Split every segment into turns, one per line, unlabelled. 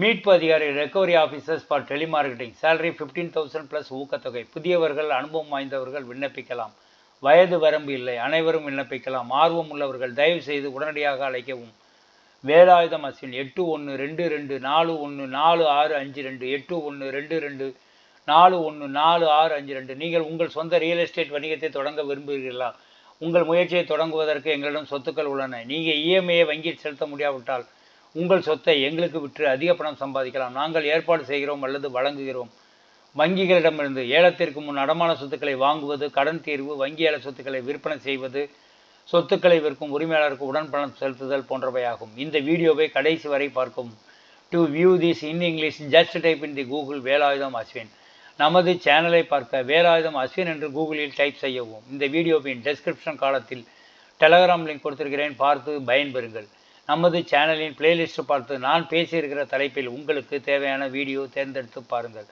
மீட்பு அதிகாரி recovery officers for telemarketing salary fifteen thousand plus ஊக்கத்தொகை. புதியவர்கள் அனுபவம் வாய்ந்தவர்கள் விண்ணப்பிக்கலாம். வயது வரம்பு இல்லை. அனைவரும் விண்ணப்பிக்கலாம். ஆர்வம் உள்ளவர்கள் தயவு செய்து உடனடியாக அழைக்கவும். வேலாயுதம் அசின் எட்டு ஒன்று ரெண்டு ரெண்டு நாலு ஒன்று நாலு ஆறு அஞ்சு ரெண்டு. எட்டு ஒன்று ரெண்டு ரெண்டு நாலு ஒன்று நாலு ஆறு அஞ்சு ரெண்டு. நீங்கள் உங்கள் சொந்த ரியல் எஸ்டேட் வணிகத்தை தொடங்க விரும்புகிறீர்களா? உங்கள் முயற்சியை தொடங்குவதற்கு எங்களிடம் சொத்துக்கள் உள்ளன. நீங்கள் இஎம்ஐயை வங்கியில் செலுத்த முடியாவிட்டால் உங்கள் சொத்தை எங்களுக்கு விற்று அதிக பணம் சம்பாதிக்கலாம். நாங்கள் ஏற்பாடு செய்கிறோம் அல்லது வழங்குகிறோம். வங்கிகளிடமிருந்து ஏலத்திற்கு முன் அடமான சொத்துக்களை வாங்குவது கடன் தீர்வு வங்கி ஏல சொத்துக்களை விற்பனை செய்வது சொத்துக்களை விற்கும் உரிமையாளருக்கு உடன் பணம் செலுத்துதல் போன்றவையாகும். இந்த வீடியோவை கடைசி வரை பார்க்கும் to view this in English just type in the Google Velayudham Ashwin. நமது சேனலை பார்க்க வேலாயுதம் அஸ்வின் என்று கூகுளில் டைப் செய்யவும். இந்த வீடியோவின் டெஸ்கிரிப்ஷன் காலத்தில் டெலகிராம் லிங்க் கொடுத்திருக்கிறேன். பார்த்து பயன்பெறுங்கள். நமது சேனலின் பிளேலிஸ்ட் பார்த்து நான் பேசியிருக்கிற தலைப்பில் உங்களுக்கு தேவையான வீடியோ தேர்ந்தெடுத்து பாருங்கள்.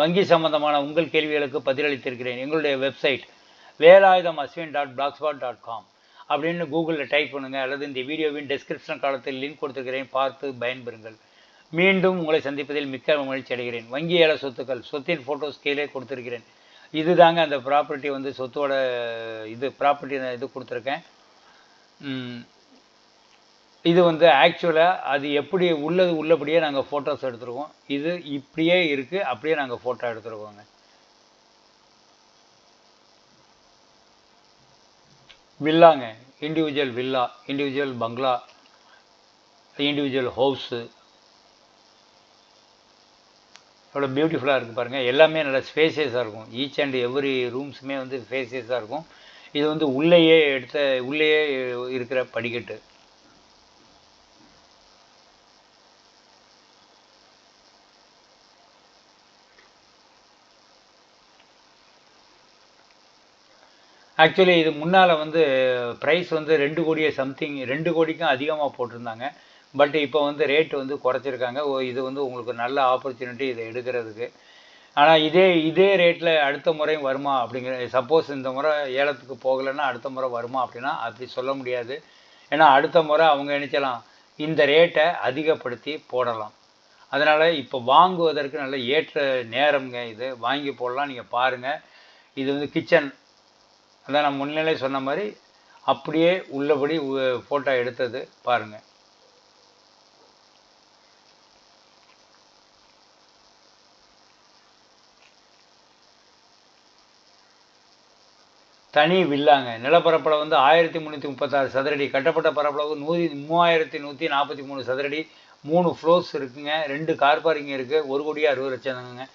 வங்கி சம்பந்தமான உங்கள் கேள்விகளுக்கு பதிலளித்திருக்கிறேன். எங்களுடைய website Velayudham Ashwin dot blogspot dot com அப்படின்னு கூகுளில் டைப் பண்ணுங்கள் அல்லது இந்த வீடியோவின் டிஸ்கிரிப்ஷன் காலத்தில் லிங்க் கொடுத்துருக்கிறேன். பார்த்து பயன்பெறுங்கள். மீண்டும் உங்களை சந்திப்பதில் மிக்க மகிழ்ச்சி அடைகிறேன். வங்கி ஏல சொத்துக்கள் சொத்தின் ஃபோட்டோஸ் கீழே கொடுத்துருக்கிறேன். இது தாங்க அந்த ப்ராப்பர்ட்டி வந்து சொத்தோட இது ப்ராப்பர்ட்டி இது கொடுத்துருக்கேன். இது வந்து ஆக்சுவலாக அது எப்படி உள்ளது உள்ளபடியே நாங்கள் ஃபோட்டோஸ் எடுத்துருக்கோம். இது இப்படியே இருக்குது அப்படியே நாங்கள் ஃபோட்டோ எடுத்துருக்கோங்க. வில்லாங்க individual villa individual bungalow individual house எவ்வளோ பியூட்டிஃபுல்லாக இருக்குது பாருங்கள் எல்லாமே நல்ல ஸ்பேசியஸாக இருக்கும். ஈச் அண்ட் எவ்ரி ரூம்ஸுமே வந்து ஸ்பேசியஸாக இருக்கும். இது வந்து உள்ளேயே எடுத்த உள்ளேயே இருக்கிற படிக்கட்டு. ஆக்சுவலி இது முன்னால் வந்து ப்ரைஸ் வந்து ரெண்டு கோடியே சம்திங் ரெண்டு கோடிக்கும் அதிகமாக போட்டிருந்தாங்க. பட் இப்போ வந்து ரேட்டு வந்து குறைச்சிருக்காங்க. ஓ இது வந்து உங்களுக்கு நல்ல ஆப்பர்ச்சுனிட்டி இதை எடுக்கிறதுக்கு. ஆனால் இதே இதே ரேட்டில் அடுத்த முறையும் வருமா அப்படிங்கிற சப்போஸ் இந்த முறை ஏலத்துக்கு போகலைன்னா அடுத்த முறை வருமா அப்படின்னா அப்படி சொல்ல முடியாது. ஏன்னா அடுத்த முறை அவங்க நினச்சலாம் இந்த ரேட்டை அதிகப்படுத்தி போடலாம். அதனால் இப்போ வாங்குவதற்கு நல்ல ஏற்ற நேரம்ங்க இது. வாங்கி போடலாம். நீங்கள் பாருங்கள் இது வந்து கிச்சன் அதான் நான் முன்னிலை சொன்ன மாதிரி அப்படியே உள்ளபடி ஃபோட்டோ எடுத்தது பாருங்கள் தனி வில்லாங்க. நிலப்பரப்பளவு வந்து ஆயிரத்தி முந்நூற்றி முப்பத்தாறு சதுரடி கட்டப்பட்ட பரப்பளவு நூற்றி மூவாயிரத்தி நூற்றி நாற்பத்தி மூணு சதுரடி மூணு ஃப்ளோர்ஸ் இருக்குங்க ரெண்டு கார் பார்க்கிங் இருக்குது ஒரு கோடியே அறுபது லட்சம் தாங்க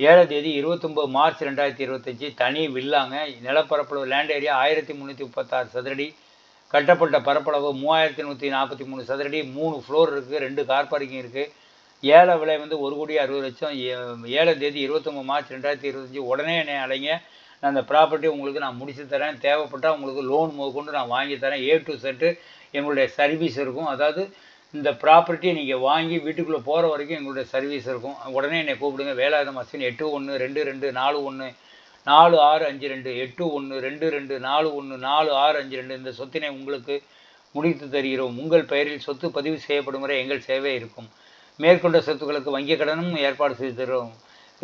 ஏழாம் தேதி இருபத்தொம்போது மார்ச் ரெண்டாயிரத்தி இருபத்தஞ்சி தனி வில்லாங்க. நிலப்பரப்பளவு லேண்ட் ஏரியா ஆயிரத்தி முந்நூற்றி முப்பத்தாறு சதுரடி. கட்டப்பட்ட பரப்பளவு மூவாயிரத்தி நூற்றி நாற்பத்தி மூணு சதுரடி. மூணு ஃப்ளோர் இருக்குது ரெண்டு கார் பார்க்கிங் இருக்குது ஏழை விலை வந்து ஒரு கோடி அறுபது லட்சம். ஏழாம் தேதி இருபத்தொம்பது மார்ச் ரெண்டாயிரத்தி இருபத்தஞ்சி உடனே என்னை அலைங்க. நான் அந்த ப்ராப்பர்ட்டி உங்களுக்கு நான் முடிச்சு தரேன். தேவைப்பட்டால் உங்களுக்கு லோன் முதற்கொண்டு நான் வாங்கி தரேன். ஏ டு செட்டு எங்களுடைய சர்வீஸ் இருக்கும். அதாவது இந்த ப்ராப்பர்ட்டியை நீங்கள் வாங்கி வீட்டுக்குள்ளே போகிற வரைக்கும் எங்களுடைய சர்வீஸ் இருக்கும். உடனே என்னை கூப்பிடுங்க. வேலாயுதம் அஸ்வின் எட்டு ஒன்று ரெண்டு ரெண்டு நாலு ஒன்று நாலு ஆறு அஞ்சு ரெண்டு எட்டு ஒன்று ரெண்டு ரெண்டு நாலு ஒன்று நாலு ஆறு அஞ்சு ரெண்டு இந்த சொத்தினை உங்களுக்கு முடித்து தருகிறோம். உங்கள் பெயரில் சொத்து பதிவு செய்யப்படும் வரை எங்கள் சேவை இருக்கும். மேற்கொண்ட சொத்துக்களுக்கு வங்கிக் கடனும் ஏற்பாடு செய்து தருவோம்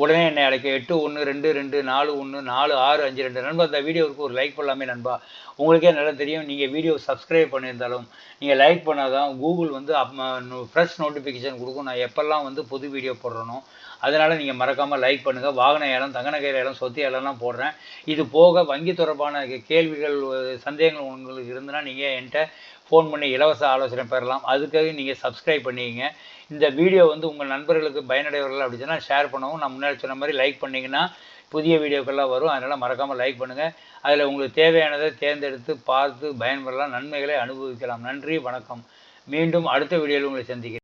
உடனே என்னை அழைக்க எட்டு ஒன்று ரெண்டு ரெண்டு நாலு ஒன்று நாலு ஆறு அஞ்சு ரெண்டு. நண்பா அந்த வீடியோவுக்கு ஒரு லைக் பண்ணலாமே நண்பா. உங்களுக்கே நல்லா தெரியும். நீங்கள் வீடியோ சப்ஸ்கிரைப் பண்ணியிருந்தாலும் நீங்கள் லைக் பண்ணால் தான் கூகுள் வந்து ஃப்ரெஷ் நோட்டிஃபிகேஷன் கொடுக்கும். நான் எப்போல்லாம் வந்து புது வீடியோ போடுறனோ அதனால் நீங்கள் மறக்காமல் லைக் பண்ணுங்கள் வாகன ஏலம் கையில் ஏலம் சொத்து ஏலம்லாம் போடுறேன். இது போக வங்கி தொடர்பான கேள்விகள் சந்தேகங்கள் உங்களுக்கு இருந்ததுன்னா நீங்கள் என்கிட்ட ஃபோன் பண்ணி இலவச ஆலோசனை பெறலாம். அதுக்காக நீங்கள் சப்ஸ்கிரைப் பண்ணிக்கங்க. இந்த வீடியோ வந்து உங்கள் நண்பர்களுக்கு பயனடைவர்கள் அப்படி சொன்னால் ஷேர் பண்ணவும். நான் முன்னாடி சொன்ன மாதிரி லைக் பண்ணிங்கன்னா புதிய வீடியோக்கள்லாம் வரும். அதனால் மறக்காமல் லைக் பண்ணுங்கள் அதில் உங்களுக்கு தேவையானதை தேர்ந்தெடுத்து பார்த்து பயன்பெறலாம். நன்மைகளை அனுபவிக்கலாம். நன்றி வணக்கம். மீண்டும் அடுத்த வீடியோவில் உங்களை சந்திக்கிறேன்.